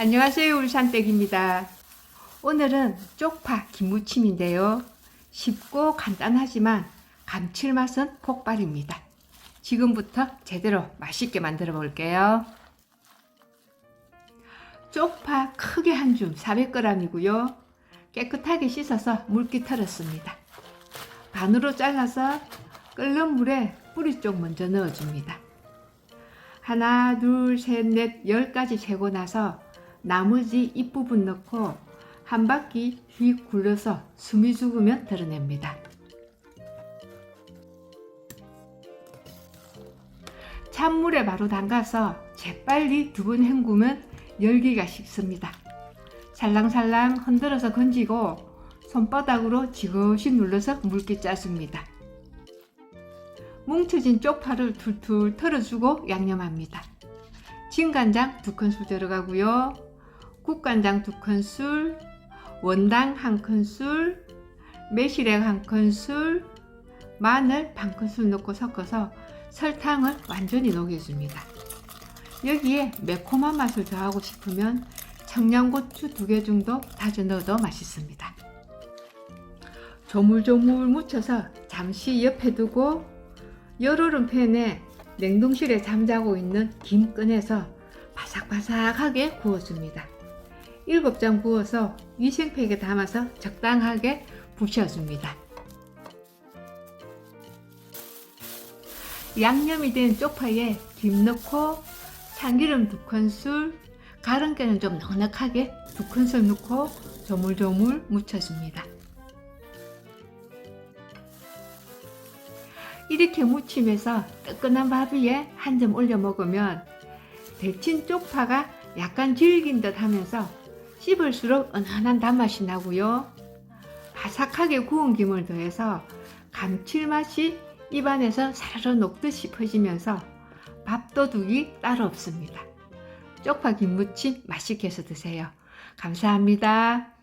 안녕하세요 울산댁입니다. 오늘은 쪽파 김무침인데요. 쉽고 간단하지만 감칠맛은 폭발입니다. 지금부터 제대로 맛있게 만들어 볼게요. 쪽파 크게 한 줌 400g이고요. 깨끗하게 씻어서 물기 털었습니다. 반으로 잘라서 끓는 물에 뿌리 쪽 먼저 넣어줍니다. 하나, 둘, 셋, 넷, 열까지 재고 나서 나머지 잎부분 넣고 한 바퀴 휙 굴려서 숨이 죽으면 드러냅니다. 찬물에 바로 담가서 재빨리 두 번 헹구면 열기가 식습니다. 살랑살랑 흔들어서 건지고 손바닥으로 지그시 눌러서 물기 짜줍니다. 뭉쳐진 쪽파를 툴툴 털어주고 양념합니다. 진간장 2큰술 들어가고요. 국간장 2큰술, 원당 1큰술, 매실액 1큰술, 마늘 반큰술 넣고 섞어서 설탕을 완전히 녹여줍니다. 여기에 매콤한 맛을 더하고 싶으면 청양고추 2개 정도 다져 넣어도 맛있습니다. 조물조물 묻혀서 잠시 옆에 두고 열오른 팬에 냉동실에 잠자고 있는 김 꺼내서 바삭바삭하게 구워줍니다. 7장 구워서 위생팩에 담아서 적당하게 부셔줍니다. 양념이 된 쪽파에 김 넣고 참기름 2큰술, 가른깨는 좀 넉넉하게 2큰술 넣고 조물조물 묻혀줍니다. 이렇게 무침해서 뜨끈한 밥 위에 한 점 올려 먹으면 데친 쪽파가 약간 질긴 듯 하면서 씹을수록 은은한 단맛이 나고요. 바삭하게 구운 김을 더해서 감칠맛이 입안에서 사르르 녹듯이 퍼지면서 밥도둑이 따로 없습니다. 쪽파 김무침 맛있게 해서 드세요. 감사합니다.